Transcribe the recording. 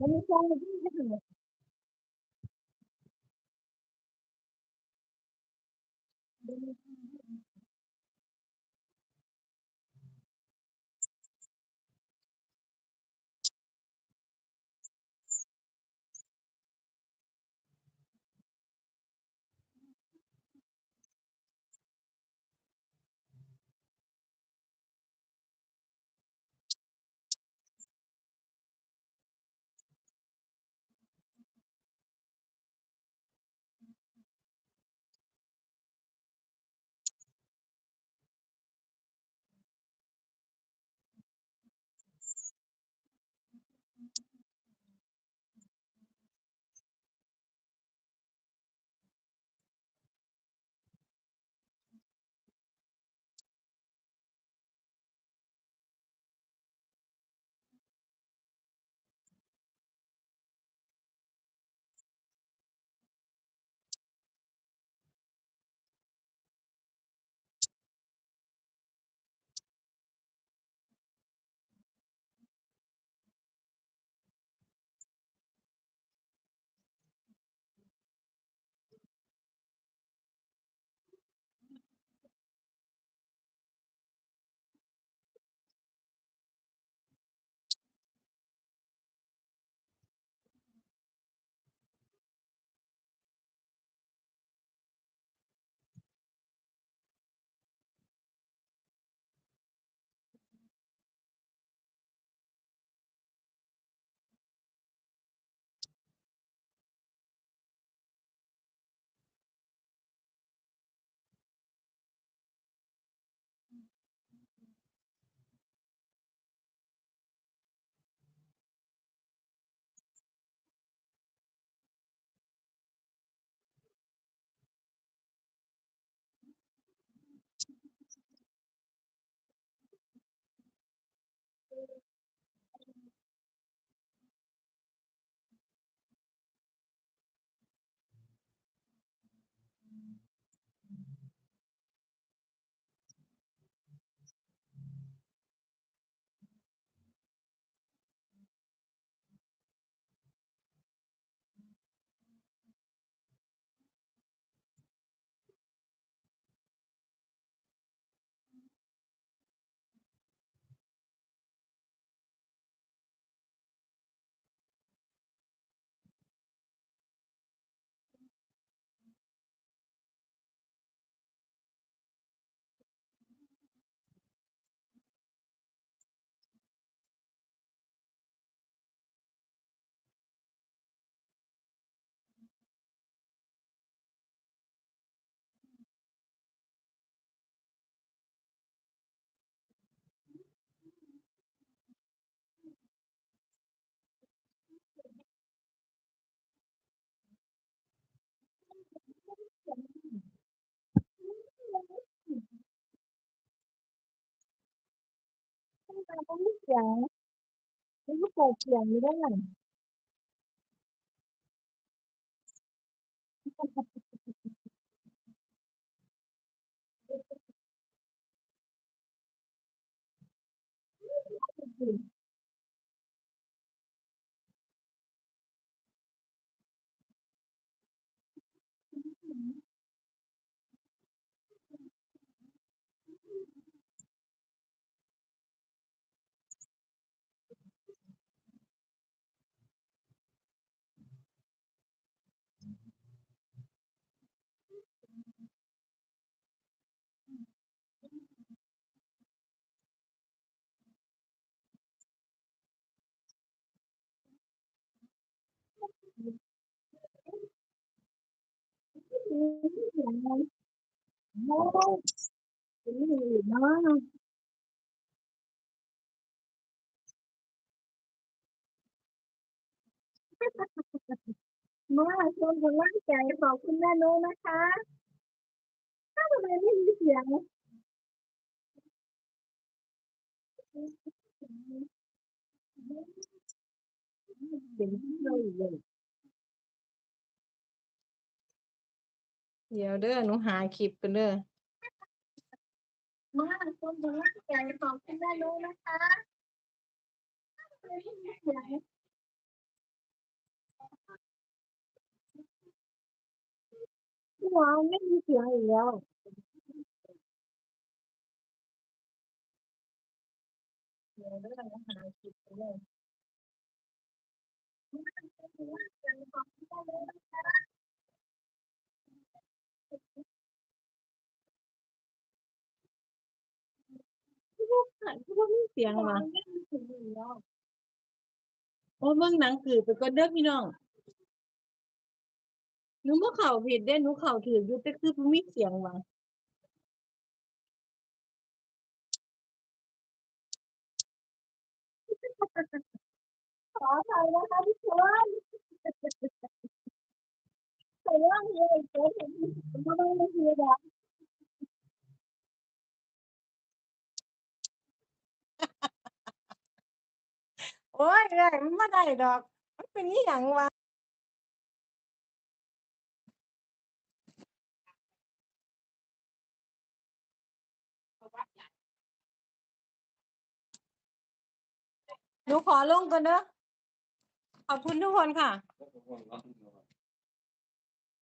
Let me try ต้องมีเสียงมันก็เปิดเสียงอยู่ได้ มันโอ้ยเสียงอยู่เนาะมาชมกำลังใจขอบคุณแม่โน้นะคะ ถ้าทำไมไม่มีเสียงเสียงเลยเลย เดี๋ยวเด้อหนูหาคลิปกันเด้อมาคนดูร่างกายของคุณแม่รู้นะคะไม่ว้าวไม่มีเสียงอีกแล้วเดี๋ยวเรื่องอาหารกินไปเลยคือว่ามี เสียงว่ะไม่มีเสียงอีกแล้วโอ้เบิ่งหนังสือไปก่อนเด้อพี่น้องหนูบ่เข้าผิดเด้หนูเข้าถูกอยู่แต่คือบ่มีเสียงว่ะขออภัยนะคะทุกคนใส่เรื่องนี้เลยเจ๊เห็นไม่ได้ไม่ดีแล้ อ้ยได้มันบ่ได้ดอก มันเป็นอีหยังวะหนูขอลงก่อนเนอะขอบคุณทุกคนค่ะ